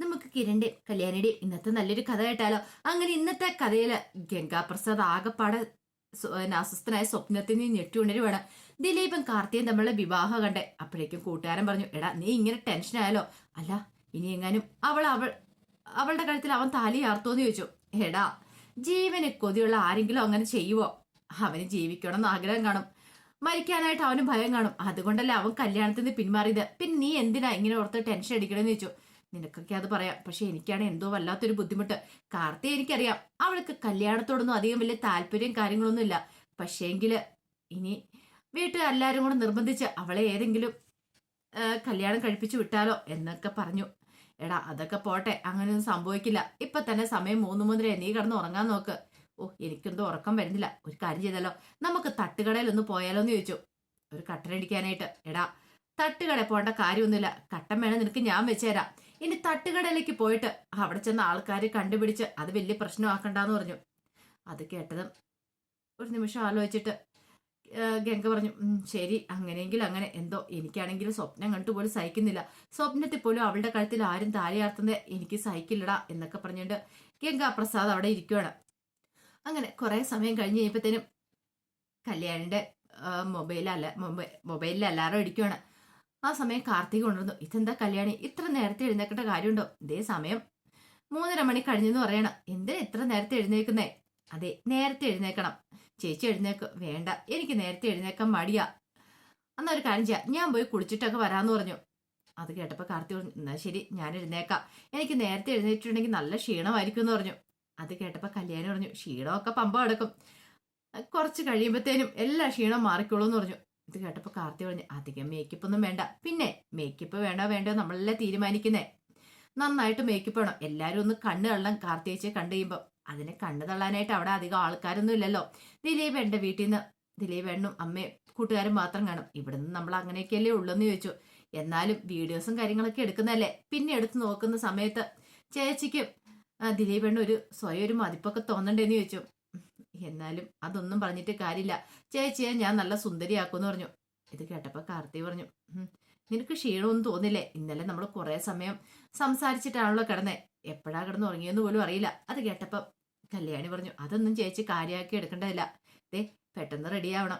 നമുക്ക് കിരണ്ടി കല്യാണിയുടെ ഇന്നത്തെ നല്ലൊരു കഥ കേട്ടാലോ? അങ്ങനെ ഇന്നത്തെ കഥയിൽ ഗംഗാപ്രസാദ് ആകപ്പാടെ അസ്വസ്ഥനായ സ്വപ്നത്തിൽ നിന്ന് ഞെട്ടിയുണരുവാണ് ദിലീപും കാർത്തിയും തമ്മിലുള്ള വിവാഹം കണ്ടേ അപ്പോഴേക്കും കൂട്ടുകാരൻ പറഞ്ഞു എടാ നീ ഇങ്ങനെ ടെൻഷൻ ആയാലോ? അല്ല ഇനി എങ്ങാനും അവൾ അവൾ അവളുടെ കഴുത്തിൽ അവൻ താലി ആർത്തോന്ന് ചോദിച്ചു. എടാ ജീവന് കൊതിയുള്ള ആരെങ്കിലും അങ്ങനെ ചെയ്യുവോ? അവന് ജീവിക്കണം എന്ന് ആഗ്രഹം കാണും. മരിക്കാനായിട്ട് അവന് ഭയം കാണും. അതുകൊണ്ടല്ലേ അവൻ കല്യാണത്തിന് പിന്മാറിയത്. പിന്നെ നീ എന്തിനാ ഇങ്ങനെ ഓർത്ത് ടെൻഷൻ അടിക്കണമെന്ന് ചോദിച്ചു. നിനക്കൊക്കെ അത് പറയാം. പക്ഷെ എനിക്കാണ് എന്തോ വല്ലാത്തൊരു ബുദ്ധിമുട്ട്. കാർത്തി എനിക്കറിയാം. അവൾക്ക് കല്യാണത്തോടൊന്നും അധികം വലിയ താല്പര്യം കാര്യങ്ങളൊന്നും ഇല്ല പക്ഷേങ്കിൽ ഇനി വീട്ടുകാരെല്ലാരും കൂടെ നിർബന്ധിച്ച് അവളെ ഏതെങ്കിലും കല്യാണം കഴിപ്പിച്ചു വിട്ടാലോ എന്നൊക്കെ പറഞ്ഞു. എടാ അതൊക്കെ പോട്ടെ. അങ്ങനെയൊന്നും സംഭവിക്കില്ല. ഇപ്പൊ തന്നെ സമയം മൂന്ന് മുതലേ നീ കിടന്ന് ഉറങ്ങാൻ നോക്ക്. ഓ എനിക്കെന്തോ ഉറക്കം വരുന്നില്ല. ഒരു കാര്യം ചെയ്താലോ? നമുക്ക് തട്ടുകടയിൽ ഒന്ന് പോയാലോ എന്ന് ചോദിച്ചു. ഒരു കട്ടനടിക്കാനായിട്ട് എടാ തട്ടുകട പോകേണ്ട കാര്യമൊന്നുമില്ല. കട്ടൻ വേണം നിനക്ക് ഞാൻ വെച്ചുതരാം ഇനി തട്ടുകടയിലേക്ക് പോയിട്ട് അവിടെ ചെന്ന ആൾക്കാരെ കണ്ടുപിടിച്ച് അത് വലിയ പ്രശ്നമാക്കണ്ടെന്ന് പറഞ്ഞു. അത് കേട്ടതും ഒരു നിമിഷം ആലോചിച്ചിട്ട് ഗംഗ പറഞ്ഞു ശരി അങ്ങനെയെങ്കിൽ അങ്ങനെ. എന്തോ എനിക്കാണെങ്കിൽ സ്വപ്നം കണ്ടിട്ട് പോലും സഹിക്കുന്നില്ല. സ്വപ്നത്തിൽ പോലും അവളുടെ കഴുത്തിൽ ആരും താലിയാർത്തുന്നത് എനിക്ക് സഹിക്കില്ലടാ എന്നൊക്കെ പറഞ്ഞുകൊണ്ട് ഗംഗ പ്രസാദ് അവിടെ ഇരിക്കുവാണ്. അങ്ങനെ കുറെ സമയം കഴിഞ്ഞ് കഴിയുമ്പോഴത്തേനും കല്യാണിന്റെ മൊബൈലല്ല മൊബൈലിൽ അലാറം ഇടിക്കുവാണ് ആ സമയം കാർത്തിക ഉണർന്നു ഇതെന്താ കല്യാണി? ഇത്ര നേരത്തെ എഴുന്നേക്കേണ്ട കാര്യമുണ്ടോ? ഇതേ സമയം. മൂന്നര മണി കഴിഞ്ഞെന്ന് പറയണം. എന്തിനാ ഇത്ര നേരത്തെ എഴുന്നേക്കുന്നേ അതെ നേരത്തെ എഴുന്നേക്കണം ചേച്ചി എഴുന്നേക്ക് വേണ്ട. എനിക്ക് നേരത്തെ എഴുന്നേക്കാൻ മടിയാ. എന്നാ ഒരു കാര്യം ചെയ്യാം. ഞാൻ പോയി കുളിച്ചിട്ടൊക്കെ വരാന്ന് പറഞ്ഞു. അത് കേട്ടപ്പോൾ കാർത്തി പറഞ്ഞു എന്നാ ശരി ഞാൻ എഴുന്നേക്കാം എനിക്ക് നേരത്തെ എഴുന്നേറ്റിട്ടുണ്ടെങ്കിൽ നല്ല ക്ഷീണമായിരിക്കും എന്ന് പറഞ്ഞു. അത് കേട്ടപ്പോൾ കല്യാണി പറഞ്ഞു ക്ഷീണമൊക്കെ പമ്പ കിടക്കും കുറച്ച് കഴിയുമ്പോഴത്തേനും എല്ലാ ക്ഷീണം മാറിക്കോളൂ എന്ന് പറഞ്ഞു. ഇത് കേട്ടപ്പോൾ കാർത്തി പറഞ്ഞു അധികം മേക്കപ്പ് ഒന്നും വേണ്ട. പിന്നെ മേക്കപ്പ് വേണോ വേണ്ടോ നമ്മളല്ലേ തീരുമാനിക്കുന്നേ? നന്നായിട്ട് മേക്കപ്പ് വേണം. എല്ലാവരും ഒന്ന് കണ്ണ് തള്ളാൻ കാർത്തിയേച്ചിയെ കണ്ടു കഴിയുമ്പോൾ അതിനെ കണ്ണു തള്ളാനായിട്ട് അവിടെ അധികം ആൾക്കാരൊന്നും ഇല്ലല്ലോ. ദിലീപ് എന്റെ വീട്ടിൽ നിന്ന് ദിലീപ് എണ്ണും അമ്മയും കൂട്ടുകാരും മാത്രം കാണും. ഇവിടെ നിന്ന് നമ്മൾ അങ്ങനെയൊക്കെയല്ലേ ഉള്ളെന്ന് ചോദിച്ചു. എന്നാലും വീഡിയോസും കാര്യങ്ങളൊക്കെ എടുക്കുന്നതല്ലേ? പിന്നെ എടുത്ത് നോക്കുന്ന സമയത്ത് ചേച്ചിക്കും ദിലീപ് എണ്ണ ഒരു സ്വയം ഒരു മതിപ്പൊക്കെ തോന്നണ്ടേന്ന് ചോദിച്ചു. എന്നാലും അതൊന്നും പറഞ്ഞിട്ട് കാര്യമില്ല. ചേച്ചിയെ ഞാൻ നല്ല സുന്ദരിയാക്കുമെന്ന് പറഞ്ഞു. ഇത് കേട്ടപ്പോൾ കാർത്തി പറഞ്ഞു നിനക്ക് ക്ഷീണമൊന്നും തോന്നില്ലേ? ഇന്നലെ നമ്മൾ കുറേ സമയം സംസാരിച്ചിട്ടാണല്ലോ കിടന്നേ. എപ്പോഴാ കിടന്ന് ഉറങ്ങിയെന്ന് പോലും അറിയില്ല. അത് കേട്ടപ്പം കല്യാണി പറഞ്ഞു അതൊന്നും ചേച്ചി കാര്യമാക്കി എടുക്കേണ്ടതില്ല. ദേ പെട്ടെന്ന് റെഡിയാവണം.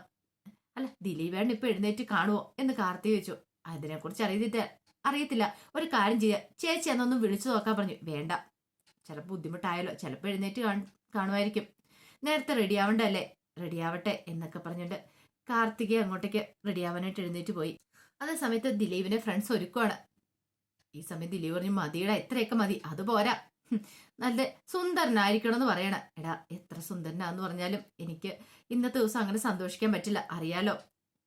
അല്ല ദിലീപേണ് ഇപ്പൊ എഴുന്നേറ്റ് കാണുമോ എന്ന് കാർത്തി ചോദിച്ചു. അതിനെക്കുറിച്ച് അറിയത്തില്ല അറിയത്തില്ല. ഒരു കാര്യം ചെയ്യാം. ചേച്ചി എന്നൊന്നും വിളിച്ചു നോക്കാൻ പറഞ്ഞു. വേണ്ട. ചിലപ്പോൾ ബുദ്ധിമുട്ടായാലോ. ചിലപ്പോൾ എഴുന്നേറ്റ് കാണ- കാണുമായിരിക്കും. നേരത്തെ റെഡി ആവണ്ടല്ലേ റെഡി ആവട്ടെ എന്നൊക്കെ പറഞ്ഞിട്ട് കാർത്തികയെ അങ്ങോട്ടേക്ക് റെഡി ആവാനായിട്ട് എഴുന്നേറ്റ് പോയി. അതേ സമയത്ത് ദിലീപിന്റെ ഫ്രണ്ട്സ് ഒരുക്കുവാണ്. ഈ സമയത്ത് ദിലീപ് പറഞ്ഞു മതിയുടെ എത്രയൊക്കെ മതി അത് പോരാ. നല്ല സുന്ദരനായിരിക്കണം എന്ന് പറയണ. എടാ എത്ര സുന്ദരനാന്ന് പറഞ്ഞാലും എനിക്ക് ഇന്നത്തെ ദിവസം അങ്ങനെ സന്തോഷിക്കാൻ പറ്റില്ല. അറിയാലോ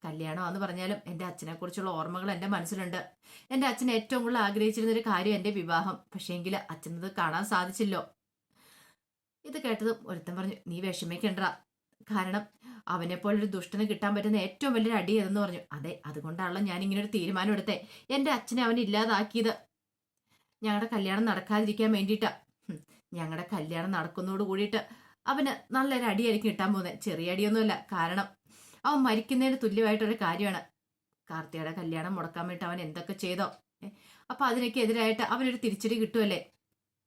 കല്യാണമാന്ന് പറഞ്ഞാലും എന്റെ അച്ഛനെ കുറിച്ചുള്ള ഓർമ്മകൾ എന്റെ മനസ്സിലുണ്ട്. എന്റെ അച്ഛൻ ഏറ്റവും കൂടുതൽ ആഗ്രഹിച്ചിരുന്ന ഒരു കാര്യം എന്റെ വിവാഹം. പക്ഷേ പക്ഷേങ്കിൽ അച്ഛനത് കാണാൻ സാധിച്ചില്ലോ. ഇത് കേട്ടതും ഒരുത്തൻ പറഞ്ഞു നീ വിഷമിക്കണ്ട. കാരണം അവനെ പോലൊരു ദുഷ്ടന് കിട്ടാൻ പറ്റുന്ന ഏറ്റവും വലിയൊരു അടി ഏതെന്ന് പറഞ്ഞു. അതെ അതുകൊണ്ടാണല്ലോ ഞാൻ ഇങ്ങനെ ഒരു തീരുമാനം എടുത്തേ. എന്റെ അച്ഛനെ അവൻ ഇല്ലാതാക്കിയത്. ഞങ്ങളുടെ കല്യാണം നടക്കാതിരിക്കാൻ വേണ്ടിയിട്ടാ. ഞങ്ങളുടെ കല്യാണം നടക്കുന്നതോട് കൂടിയിട്ട് അവന് നല്ലൊരു അടിയായിരിക്കും കിട്ടാൻ പോകുന്നത് ചെറിയ അടിയൊന്നുമല്ല കാരണം അവൻ മരിക്കുന്നതിന് തുല്യമായിട്ടൊരു കാര്യമാണ്. കാർത്തികയുടെ കല്യാണം മുടക്കാൻ വേണ്ടി അവൻ എന്തൊക്കെ ചെയ്തോ അപ്പൊ അതിനൊക്കെ എതിരായിട്ട് അവനൊരു തിരിച്ചടി കിട്ടുമല്ലേ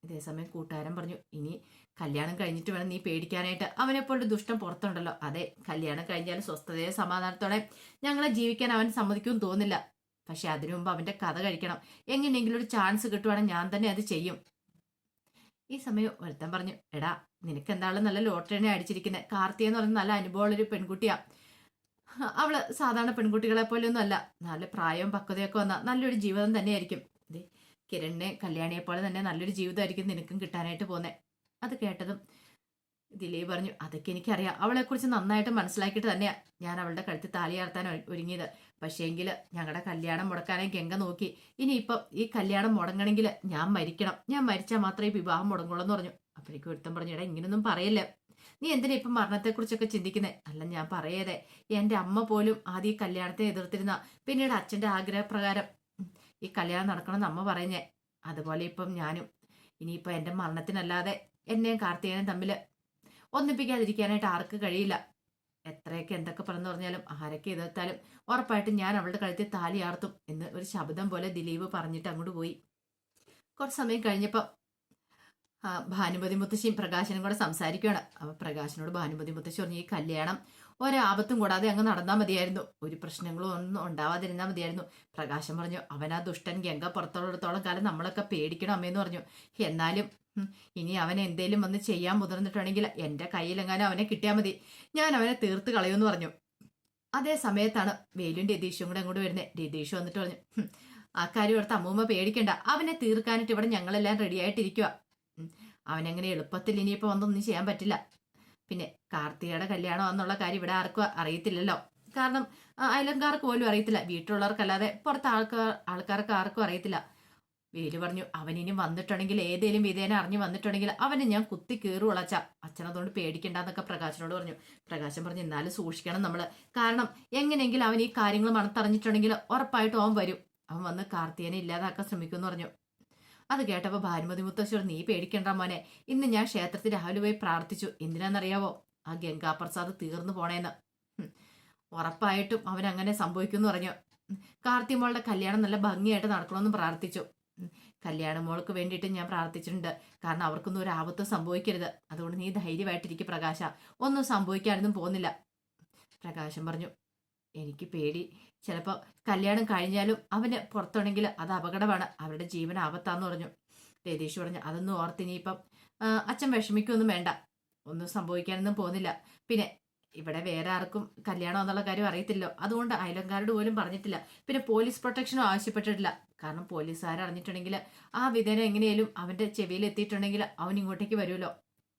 ഇതേസമയം കൂട്ടുകാരൻ പറഞ്ഞു ഇനി കല്യാണം കഴിഞ്ഞിട്ട് വേണം നീ പേടിക്കാനായിട്ട്. അവനെ പോലെ ദുഷ്ടം പുറത്തുണ്ടല്ലോ. അതെ കല്യാണം കഴിഞ്ഞാൽ സ്വസ്ഥതയെ സമാധാനത്തോടെ ഞങ്ങളെ ജീവിക്കാൻ അവൻ സമ്മതിക്കും തോന്നില്ല പക്ഷെ അതിനു മുമ്പ് അവന്റെ കഥ കഴിക്കണം. എങ്ങനെയെങ്കിലും ഒരു ചാൻസ് കിട്ടുവാണെങ്കിൽ ഞാൻ തന്നെ അത് ചെയ്യും. ഈ സമയം ഒരുത്തൻ പറഞ്ഞു എടാ നിനക്ക് എന്താണ് നല്ല ലോട്ടറിനെ അടിച്ചിരിക്കുന്നത് കാർത്തി എന്ന് പറയുന്ന നല്ല അനുഭവമുള്ള ഒരു പെൺകുട്ടിയാ. അവൾ സാധാരണ പെൺകുട്ടികളെ പോലെയൊന്നും അല്ല. നല്ല പ്രായവും പക്വതയൊക്കെ വന്ന നല്ലൊരു ജീവിതം തന്നെയായിരിക്കും. കിരണിനെ കല്യാണിയെ പോലെ തന്നെ നല്ലൊരു ജീവിതമായിരിക്കും നിനക്കും കിട്ടാനായിട്ട് പോന്നെ അത് കേട്ടതും ദിലീപ് പറഞ്ഞു അതൊക്കെ എനിക്കറിയാം. അവളെക്കുറിച്ച് നന്നായിട്ട് മനസ്സിലാക്കിയിട്ട് തന്നെയാണ് ഞാൻ അവളുടെ കഴുത്തിൽ താലിയാർത്താൻ ഒരുങ്ങിയത്. പക്ഷേങ്കിൽ ഞങ്ങളുടെ കല്യാണം മുടക്കാനേ ഗംഗ നോക്കി. ഇനിയിപ്പം ഈ കല്യാണം മുടങ്ങണമെങ്കിൽ ഞാൻ മരിക്കണം. ഞാൻ മരിച്ചാൽ മാത്രമേ വിവാഹം മുടങ്ങുള്ളൂ എന്ന് പറഞ്ഞു. അപ്പോഴേക്കും ഒരുത്തം പറഞ്ഞു എടാ ഇങ്ങനൊന്നും പറയല്ലേ. നീ എന്തിനാ ഇപ്പം മരണത്തെക്കുറിച്ചൊക്കെ ചിന്തിക്കുന്നത് അല്ല ഞാൻ പറയതെ. എന്റെ അമ്മ പോലും ആദ്യം ഈ കല്യാണത്തെ എതിർത്തിരുന്ന. പിന്നീട് അച്ഛന്റെ ആഗ്രഹപ്രകാരം ഈ കല്യാണം നടക്കണമെന്ന് അമ്മ പറയുന്നേ. അതുപോലെ ഇപ്പം ഞാനും. ഇനിയിപ്പോൾ എന്റെ മരണത്തിനല്ലാതെ എന്നെയും കാർത്തികനും തമ്മിൽ ഒന്നിപ്പിക്കാതിരിക്കാനായിട്ട് ആർക്ക് കഴിയില്ല. എത്രയൊക്കെ എന്തൊക്കെ പറഞ്ഞു പറഞ്ഞാലും ആരൊക്കെ എതിർത്താലും ഉറപ്പായിട്ടും ഞാൻ അവളുടെ കഴുത്തിൽ താലി ആർത്തും എന്ന് ഒരു ശബ്ദം പോലെ ദിലീപ് പറഞ്ഞിട്ട് അങ്ങോട്ട് പോയി. കുറച്ച് സമയം കഴിഞ്ഞപ്പോൾ ഭാനുമതി മുത്തശ്ശിയും പ്രകാശനും കൂടെ സംസാരിക്കുകയാണ് അപ്പോൾ പ്രകാശനോട് ഭാനുമതി മുത്തശ്ശി പറഞ്ഞു ഈ കല്യാണം ഒരാപത്തും കൂടാതെ അങ്ങ് നടന്നാൽ മതിയായിരുന്നു. ഒരു പ്രശ്നങ്ങളും ഒന്നും ഉണ്ടാവാതിരുന്നാൽ മതിയായിരുന്നു. പ്രകാശം പറഞ്ഞു അവനാ ദുഷ്ടൻ ഗംഗ പുറത്തുള്ളിടത്തോളം കാലം നമ്മളൊക്കെ പേടിക്കണം അമ്മയെന്ന് പറഞ്ഞു. എന്നാലും ഇനി അവൻ എന്തേലും വന്ന് ചെയ്യാൻ മുതിർന്നിട്ടുണ്ടെങ്കിൽ എന്റെ കയ്യിലെങ്ങാനും അവനെ കിട്ടിയാൽ മതി. ഞാൻ അവനെ തീർത്ത് കളയുമെന്ന് പറഞ്ഞു. അതേ സമയത്താണ് വേലും രതീഷും കൂടെ അങ്ങോട്ട് വരുന്നത് രതീഷ് വന്നിട്ട് പറഞ്ഞു ആ കാര്യം ഓർത്ത് അമ്മൂമ്മ പേടിക്കണ്ട. അവനെ തീർക്കാനിട്ട് ഇവിടെ ഞങ്ങളെല്ലാം റെഡി ആയിട്ടിരിക്കുക അവനെങ്ങനെ എളുപ്പത്തിൽ ഇനിയിപ്പോൾ വന്നൊന്നും ചെയ്യാൻ പറ്റില്ല. പിന്നെ കാർത്തികയുടെ കല്യാണം എന്നുള്ള കാര്യം ഇവിടെ ആർക്കും അറിയത്തില്ലല്ലോ. കാരണം അയലങ്കാർക്ക് പോലും അറിയത്തില്ല. വീട്ടിലുള്ളവർക്കല്ലാതെ പുറത്ത് ആൾക്കാർ ആൾക്കാർക്ക് ആർക്കും അറിയത്തില്ല. വേലു പറഞ്ഞു അവനിനി വന്നിട്ടുണ്ടെങ്കിൽ ഏതേലും വിധേന അറിഞ്ഞു വന്നിട്ടുണ്ടെങ്കിൽ അവനെ ഞാൻ കുത്തി കീറുള്ള അച്ഛ. അച്ഛനതുകൊണ്ട് പേടിക്കണ്ടെന്നൊക്കെ പ്രകാശനോട് പറഞ്ഞു. പ്രകാശൻ പറഞ്ഞു എന്നാലും സൂക്ഷിക്കണം നമ്മൾ കാരണം എങ്ങനെയെങ്കിലും അവൻ ഈ കാര്യങ്ങൾ മണത്തറിഞ്ഞിട്ടുണ്ടെങ്കിൽ ഉറപ്പായിട്ട് അവൻ വരും. അവൻ വന്ന് കാർത്തികനെ ഇല്ലാതാക്കാൻ ശ്രമിക്കുമെന്ന് പറഞ്ഞു. അത് കേട്ടപ്പോൾ ഭാനുമതി മുത്തശ്ശൂർ നീ പേടിക്കണ്ട മോനെ. ഇന്ന് ഞാൻ ക്ഷേത്രത്തിൽ രാവിലെ പോയി പ്രാർത്ഥിച്ചു. എന്തിനാണെന്നറിയാവോ ആ ഗംഗാപ്രസാദ് തീർന്നു പോണേന്ന്. ഉറപ്പായിട്ടും അവൻ അങ്ങനെ സംഭവിക്കുമെന്ന് പറഞ്ഞു. കാർത്തിമോളുടെ കല്യാണം നല്ല ഭംഗിയായിട്ട് നടക്കണമെന്ന് പ്രാർത്ഥിച്ചു. കല്യാണ മോൾക്ക് വേണ്ടിയിട്ട് ഞാൻ പ്രാർത്ഥിച്ചിട്ടുണ്ട്. കാരണം അവർക്കൊന്നും ഒരു ആപത്ത് സംഭവിക്കരുത്. അതുകൊണ്ട് നീ ധൈര്യമായിട്ടിരിക്കും പ്രകാശ. ഒന്നും സംഭവിക്കാനൊന്നും പോകുന്നില്ല. പ്രകാശം പറഞ്ഞു എനിക്ക് പേടി. ചിലപ്പോൾ കല്യാണം കഴിഞ്ഞാലും അവന് പുറത്തുണ്ടെങ്കിൽ അത് അപകടമാണ്. അവരുടെ ജീവൻ ആപത്താന്ന് പറഞ്ഞു. രതീഷ് പറഞ്ഞു അതൊന്നും ഓർത്ത് ഇനിയിപ്പം അച്ഛൻ വിഷമിക്കൊന്നും വേണ്ട. ഒന്നും സംഭവിക്കാനൊന്നും പോകുന്നില്ല. പിന്നെ ഇവിടെ വേറെ ആർക്കും കല്യാണം എന്നുള്ള കാര്യം അറിയത്തില്ലോ. അതുകൊണ്ട് അയലങ്കാരോട് പോലും പറഞ്ഞിട്ടില്ല. പിന്നെ പോലീസ് പ്രൊട്ടക്ഷനും ആവശ്യപ്പെട്ടിട്ടില്ല. കാരണം പോലീസുകാർ അറിഞ്ഞിട്ടുണ്ടെങ്കിൽ ആ വിധേന എങ്ങനെയാലും അവന്റെ ചെവിയിൽ എത്തിയിട്ടുണ്ടെങ്കിൽ അവൻ ഇങ്ങോട്ടേക്ക് വരുമല്ലോ.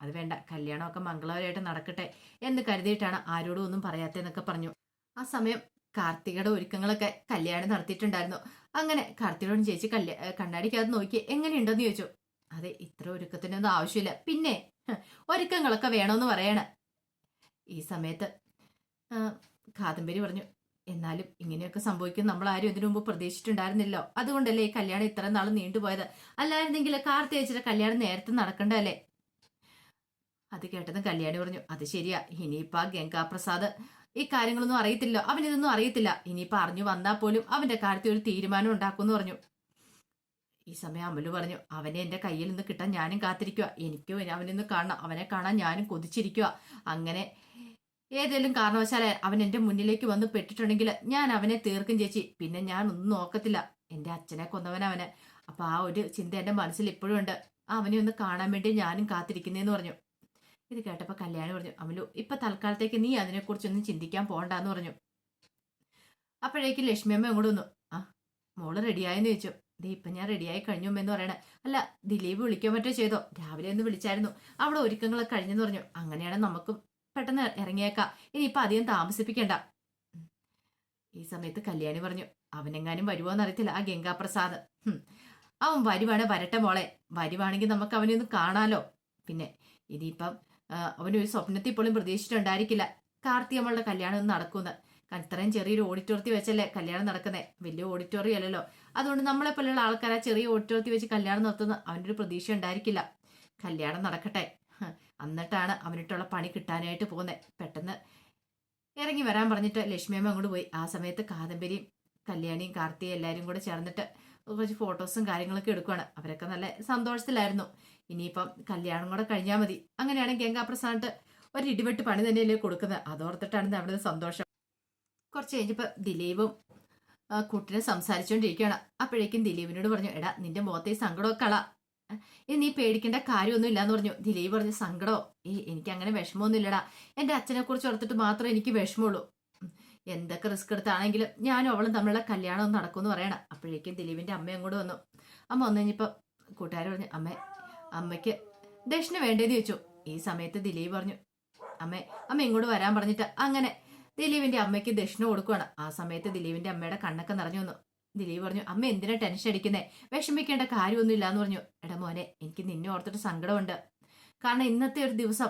അത് വേണ്ട. കല്യാണമൊക്കെ മംഗളകരമായിട്ട് നടക്കട്ടെ എന്ന് കരുതിയിട്ടാണ് ആരോടും ഒന്നും പറയാത്തതെന്നൊക്കെ പറഞ്ഞു. ആ സമയം കാർത്തികയുടെ ഒരുക്കങ്ങളൊക്കെ കല്യാണം നടത്തിയിട്ടുണ്ടായിരുന്നു. അങ്ങനെ കാർത്തികയോടും ചേച്ചി കല്യാ കണ്ണാടിക്കകത്ത് നോക്കി എങ്ങനെയുണ്ടെന്ന് ചോദിച്ചു. അതെ ഇത്ര ഒരുക്കത്തിനൊന്നും ആവശ്യമില്ല. പിന്നെ ഒരുക്കങ്ങളൊക്കെ വേണമെന്ന് പറയണ. ഈ സമയത്ത്. കാദംബരി പറഞ്ഞു എന്നാലും ഇങ്ങനെയൊക്കെ സംഭവിക്കും. നമ്മൾ ആരും ഇതിനു മുമ്പ് പ്രതീക്ഷിച്ചിട്ടുണ്ടായിരുന്നില്ലോ. അതുകൊണ്ടല്ലേ ഈ കല്യാണം ഇത്ര നാൾ നീണ്ടുപോയത് അല്ലായിരുന്നെങ്കിൽ കാർത്തി ചേച്ചിയുടെ കല്യാണം നേരത്തെ നടക്കണ്ടല്ലേ അത് കേട്ടതും കല്യാണി പറഞ്ഞു അത് ശരിയാ. ഇനിയിപ്പോ ഗംഗാപ്രസാദ്. ഈ കാര്യങ്ങളൊന്നും അറിയത്തില്ല അവനിതൊന്നും അറിയത്തില്ല. ഇനിയിപ്പോ അറിഞ്ഞു വന്നാൽ പോലും അവന്റെ കാര്യത്തിൽ ഒരു തീരുമാനം ഉണ്ടാക്കുമെന്ന് പറഞ്ഞു. ഈ സമയം അമലു പറഞ്ഞു അവനെ എന്റെ കയ്യിൽ നിന്ന് കിട്ടാൻ ഞാനും കാത്തിരിക്കുക എനിക്കും അവനൊന്ന് കാണണം. അവനെ കാണാൻ ഞാനും കൊതിച്ചിരിക്കുക അങ്ങനെ ഏതെങ്കിലും കാരണവശാലെ അവൻ എന്റെ മുന്നിലേക്ക് വന്ന് പെട്ടിട്ടുണ്ടെങ്കിൽ ഞാൻ അവനെ തീർക്കും ചേച്ചി. പിന്നെ ഞാൻ ഒന്നും നോക്കത്തില്ല. എന്റെ അച്ഛനെ കൊന്നവൻ അപ്പൊ ആ ഒരു ചിന്ത എന്റെ മനസ്സിൽ ഇപ്പോഴും ഉണ്ട്. അവനെ ഒന്ന് കാണാൻ വേണ്ടി ഞാനും കാത്തിരിക്കുന്നേന്ന് പറഞ്ഞു. ഇത് കേട്ടപ്പോ കല്യാണി പറഞ്ഞു അമലു ഇപ്പൊ തൽക്കാലത്തേക്ക് നീ അതിനെക്കുറിച്ചൊന്നും ചിന്തിക്കാൻ പോണ്ടെന്ന് പറഞ്ഞു. അപ്പോഴേക്കും ലക്ഷ്മിയമ്മ ഇങ്ങോട്ട് വന്നു ആ മോൾ റെഡിയായെന്ന് ചോദിച്ചു. ദേ ഇപ്പൊ ഞാൻ റെഡിയായി കഴിഞ്ഞു എന്ന് പറയണേ. അല്ല ദിലീപ് വിളിക്കാൻ പറ്റോ ചെയ്തോ? രാവിലെ ഒന്ന് വിളിച്ചായിരുന്നു. അവിടെ ഒരുക്കങ്ങളൊക്കെ കഴിഞ്ഞെന്ന് പറഞ്ഞു. അങ്ങനെയാണ് നമുക്കും പെട്ടെന്ന് ഇറങ്ങിയേക്കാം. ഇനിയിപ്പോൾ അധികം താമസിപ്പിക്കണ്ട. ഈ സമയത്ത് കല്യാണി പറഞ്ഞു അവനെങ്ങാനും വരുമോന്ന് അറിയത്തില്ല ആ ഗംഗാപ്രസാദ്. അവൻ വരുവാണ് വരട്ടെ മോളെ. വരുവാണെങ്കിൽ നമുക്ക് അവനെ ഒന്ന് കാണാലോ. പിന്നെ ഇനിയിപ്പം അവനൊരു സ്വപ്നത്തിൽ പോലും പ്രതീക്ഷിച്ചിട്ടുണ്ടായിരിക്കില്ല. കാർത്തികമ്മളുടെ കല്യാണം നടക്കുന്നത് ഇത്രയും ചെറിയൊരു ഓഡിറ്റോറിയത്തിൽ വെച്ചല്ലേ കല്യാണം നടക്കുന്നത് വലിയ ഓഡിറ്റോറിയം അല്ലല്ലോ. അതുകൊണ്ട് നമ്മളെ പോലെയുള്ള ആൾക്കാർ ആ ചെറിയ ഓഡിറ്റോറിയത്തിൽ വെച്ച് കല്യാണം നടത്തുന്ന അവന്റെ ഒരു പ്രതീക്ഷ ഉണ്ടായിരിക്കില്ല. കല്യാണം നടക്കട്ടെ. എന്നിട്ടാണ് അവനിട്ടുള്ള പണി കിട്ടാനായിട്ട് പോകുന്നത് പെട്ടെന്ന് ഇറങ്ങി വരാൻ പറഞ്ഞിട്ട് ലക്ഷ്മിയമ്മ അങ്ങോട്ട് പോയി. ആ സമയത്ത് കാദംബരിയും കല്യാണിയും കാർത്തിയും എല്ലാവരും കൂടെ ചേർന്നിട്ട് കുറച്ച് ഫോട്ടോസും കാര്യങ്ങളൊക്കെ എടുക്കുവാണ്. അവരൊക്കെ നല്ല സന്തോഷത്തിലായിരുന്നു. ഇനിയിപ്പം കല്യാണം കൂടെ കഴിഞ്ഞാൽ മതി. അങ്ങനെയാണെങ്കിൽ ഗംഗാപ്രസാദ് ഒരു ഇടിവെട്ട് പണി തന്നെയല്ലേ കൊടുക്കുന്നത് അതോർത്തിട്ടാണ് അവിടെ സന്തോഷം. കുറച്ച് കഴിഞ്ഞപ്പോൾ ദിലീപും കുട്ടിനെ സംസാരിച്ചുകൊണ്ടിരിക്കുകയാണ് അപ്പോഴേക്കും ദിലീപിനോട് പറഞ്ഞു എടാ നിന്റെ മുഖത്തെ സങ്കടമൊക്കെ കള. നീ പേടിക്കേണ്ട കാര്യമൊന്നും ഇല്ലാന്ന് പറഞ്ഞു. ദിലീപ് പറഞ്ഞു സങ്കടോ ഏ എനിക്ക് അങ്ങനെ വിഷമമൊന്നും ഇല്ലടാ എന്റെ അച്ഛനെ കുറിച്ച് ഓർത്തിട്ട് മാത്രമേ എനിക്ക് വിഷമമുള്ളൂ. എന്തൊക്കെ റിസ്ക് എടുത്താണെങ്കിലും ഞാനും അവളും തമ്മിലുള്ള കല്യാണം നടക്കുമെന്ന് പറയണം. അപ്പോഴേക്കും ദിലീപിന്റെ അമ്മ അങ്ങോട്ട് വന്നു. അമ്മ വന്നു കഴിഞ്ഞപ്പോൾ കൂട്ടുകാർ പറഞ്ഞു അമ്മേ അമ്മയ്ക്ക് ദക്ഷിണ വേണ്ടേന്ന് ചോദിച്ചു. ഈ സമയത്ത് ദിലീപ് പറഞ്ഞു അമ്മേ അമ്മ ഇങ്ങോട്ട് വരാൻ പറഞ്ഞിട്ട് അങ്ങനെ ദിലീപിന്റെ അമ്മയ്ക്ക് ദക്ഷിണ കൊടുക്കുവാണ്. ആ സമയത്ത് ദിലീപിന്റെ അമ്മയുടെ കണ്ണൊക്കെ നിറഞ്ഞു വന്നു. ദിലീപ് പറഞ്ഞു അമ്മ എന്തിനാ ടെൻഷൻ അടിക്കുന്നേ? വിഷമിക്കേണ്ട കാര്യമൊന്നുമില്ല എന്ന് പറഞ്ഞു. എടാ മോനെ എനിക്ക് നിന്നെ ഓർത്തിട്ട് സങ്കടമുണ്ട്. കാരണം ഇന്നത്തെ ഒരു ദിവസം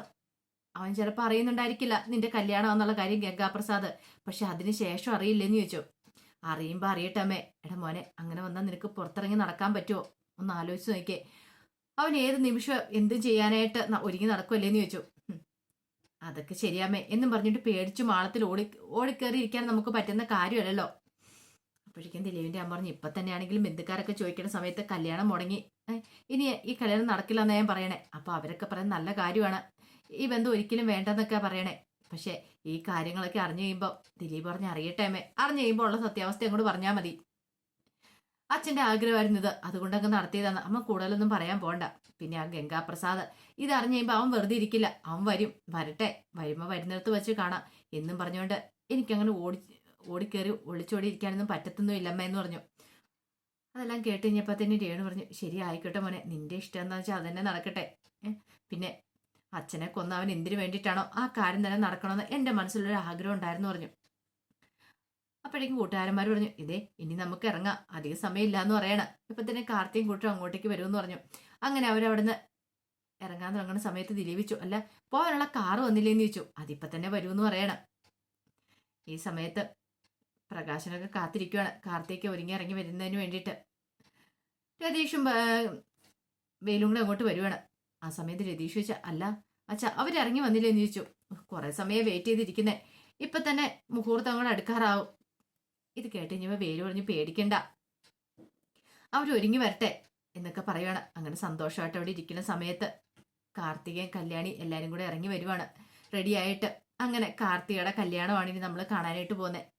അവൻ ചിലപ്പോൾ അറിയുന്നുണ്ടായിരിക്കില്ല നിന്റെ കല്യാണം എന്നുള്ള കാര്യം ഗംഗാപ്രസാദ്. പക്ഷെ അതിന് ശേഷം അറിയില്ലെന്ന് ചോദിച്ചു. അറിയുമ്പോൾ അറിയട്ടെ അമ്മേ. എടാ മോനെ അങ്ങനെ വന്നാൽ നിനക്ക് പുറത്തിറങ്ങി നടക്കാൻ പറ്റുമോ ഒന്ന് ആലോചിച്ച് നോക്കിയേ. അവൻ ഏത് നിമിഷം എന്തും ചെയ്യാനായിട്ട് ഒരുങ്ങി നടക്കുമല്ലേന്ന് ചോദിച്ചു. അതൊക്കെ ശരിയാമേ എന്നും പറഞ്ഞിട്ട് പേടിച്ചു മാളത്തിൽ ഓടി ഓടിക്കേറി ഇരിക്കാൻ നമുക്ക് പറ്റുന്ന കാര്യമല്ലല്ലോ. അപ്പോഴേക്കും ദിലീപിന്റെ അമ്മ പറഞ്ഞു ഇപ്പൊ തന്നെയാണെങ്കിലും ബന്ധുക്കാരൊക്കെ ചോദിക്കുന്ന സമയത്ത് കല്യാണം മുടങ്ങി. ഇനി ഈ കല്യാണം നടക്കില്ല എന്നാ ഞാൻ പറയണേ. അപ്പോൾ അവരൊക്കെ പറയുന്നത് നല്ല കാര്യമാണ്. ഈ ബന്ധം ഒരിക്കലും വേണ്ടെന്നൊക്കെ പറയണേ. പക്ഷേ ഈ കാര്യങ്ങളൊക്കെ അറിഞ്ഞു കഴിയുമ്പോൾ ദിലീപ് പറഞ്ഞ് അറിയട്ടെ അമ്മേ. അറിഞ്ഞു കഴിയുമ്പോൾ ഉള്ള സത്യാവസ്ഥ അങ്ങോട്ട് പറഞ്ഞാൽ മതി. അച്ഛന്റെ ആഗ്രഹമായിരുന്നത് അതുകൊണ്ട് അങ്ങ് നടത്തിയതാണ്. അമ്മ കൂടുതലൊന്നും പറയാൻ പോണ്ട. പിന്നെ ആ ഗംഗാപ്രസാദ് ഇത് അറിഞ്ഞു കഴിയുമ്പോൾ അവൻ വെറുതെ ഇരിക്കില്ല. അവൻ വരും. വരട്ടെ. വരുമ്പോൾ വരുന്നിടത്ത് വെച്ച് കാണാം. എന്നും പറഞ്ഞുകൊണ്ട് എനിക്കങ്ങനെ ഓടി ഓടിക്കേറി ഒളിച്ചോടി ഇരിക്കാനൊന്നും പറ്റത്തൊന്നും ഇല്ലമ്മ എന്ന് പറഞ്ഞു. അതെല്ലാം കേട്ട് കഴിഞ്ഞപ്പോൾ തന്നെ രേണു പറഞ്ഞു ശരി ആയിക്കോട്ടെ മോനെ നിന്റെ ഇഷ്ടം എന്താ വെച്ചാൽ അതന്നെ നടക്കട്ടെ. പിന്നെ അച്ഛനെ കൊന്ന അവൻ എന്തിനു വേണ്ടിയിട്ടാണോ ആ കാര്യം തന്നെ നടക്കണമെന്ന് എന്റെ മനസ്സിലൊരു ആഗ്രഹം ഉണ്ടായിരുന്നു പറഞ്ഞു. അപ്പോഴേക്കും കൂട്ടുകാരന്മാർ പറഞ്ഞു ഇതേ ഇനി നമുക്ക് ഇറങ്ങാം. അധികം സമയമില്ല എന്ന് പറയണം. ഇപ്പം തന്നെ കാർത്തിയും കൂട്ടും അങ്ങോട്ടേക്ക് വരുമെന്ന് പറഞ്ഞു. അങ്ങനെ അവരവിടുന്ന് ഇറങ്ങാൻ തുടങ്ങുന്ന സമയത്ത് ദിലീപിച്ചു അല്ല പോകാനുള്ള കാറ് വന്നില്ലേന്ന് ചോദിച്ചു. അതിപ്പോൾ തന്നെ വരുമെന്ന് പറയണം. ഈ സമയത്ത് പ്രകാശനൊക്കെ കാത്തിരിക്കുകയാണ് കാർത്തിക്ക് ഒരുങ്ങി ഇറങ്ങി വരുന്നതിന് വേണ്ടിയിട്ട്. രതീഷും വെയിലും കൂടെ അങ്ങോട്ട് വരുവാണ്. ആ സമയത്ത് രതീഷ് ചോദിച്ച അല്ല അച്ഛ അവരിറങ്ങി വന്നില്ലേന്ന് ചോദിച്ചു. കുറേ സമയം വെയിറ്റ് ചെയ്തിരിക്കുന്നേ. ഇപ്പൊ തന്നെ മുഹൂർത്തം അങ്ങോട്ട് അടുക്കാറാവും. ഇത് കേട്ട് കഴിഞ്ഞപ്പോൾ വേലു പറഞ്ഞ് പേടിക്കണ്ട. അവരൊരുങ്ങി വരട്ടെ എന്നൊക്കെ പറയുവാണ്. അങ്ങനെ സന്തോഷമായിട്ട് അവിടെ ഇരിക്കുന്ന സമയത്ത് കാർത്തികയും കല്യാണി എല്ലാരും കൂടെ ഇറങ്ങി വരുവാണ്. റെഡിയായിട്ട് അങ്ങനെ കാർത്തികയുടെ കല്യാണമാണ് ഇനി നമ്മൾ കാണാനായിട്ട് പോകുന്നത്